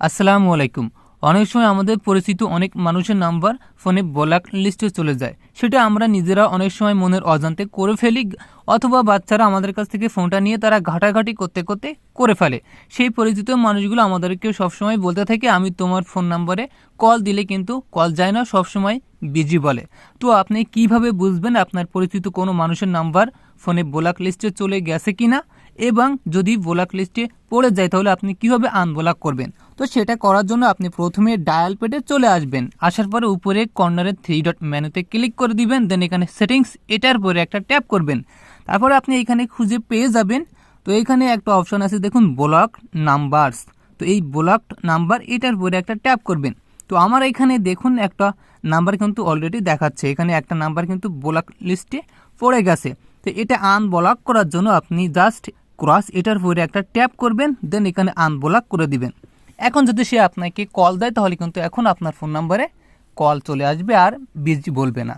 আসসালামু আলাইকুম। অনেক সময় আমাদের পরিচিত অনেক মানুষের নাম্বার ফোনে ব্লক লিস্টে চলে যায়। সেটা আমরা নিজেরা অনেক সময় মনের অজান্তে করে ফেলি অথবা বাচ্চারা আমাদের কাছ থেকে ফোনটা নিয়ে তারা ঘাটাঘাটি করতে করতে করে ফেলে। সেই পরিচিত মানুষগুলো আমাদেরকে সবসময় বলতে থাকে, আমি তোমার ফোন নাম্বারে কল দিলে কিন্তু কল যায় না, সবসময় বিজি বলে। তো আপনি কীভাবে বুঝবেন আপনার পরিচিত কোনো মানুষের নাম্বার ফোনে ব্লক লিস্টে চলে গেছে কিনা? এবং যদি ব্লক লিস্টে পড়ে যায় তাহলে আপনি কীভাবে আনব্লক করবেন? তো সেটা করার জন্য আপনি প্রথমে ডায়াল পেটে চলে আসবেন। আসার পরে উপরে কর্নারে থ্রি ডট মেনুতে ক্লিক করে দিবেন দেন এখানে সেটিংস এটার পরে একটা ট্যাপ করবেন। তারপরে আপনি এখানে খুঁজে পেয়ে যাবেন। তো এখানে একটা অপশন আছে, দেখুন ব্লক নাম্বারস তো এই ব্লক নাম্বার এটার পরে একটা ট্যাপ করবেন। তো আমার এখানে দেখুন, একটা নাম্বার কিন্তু অলরেডি দেখাচ্ছে। এখানে একটা নাম্বার কিন্তু ব্লক লিস্টে পড়ে গেছে। তো এটা আনব্লক করার জন্য আপনি জাস্ট ক্রস এটার পরে একটা ট্যাপ করবেন দেন এখানে আনব্লক করে দিবেন। এখন যদি সে আপনাকে কল দেয়, তাহলে কিন্তু এখন আপনার ফোন নাম্বারে কল চলে আসবে আর বিজি বলবে না।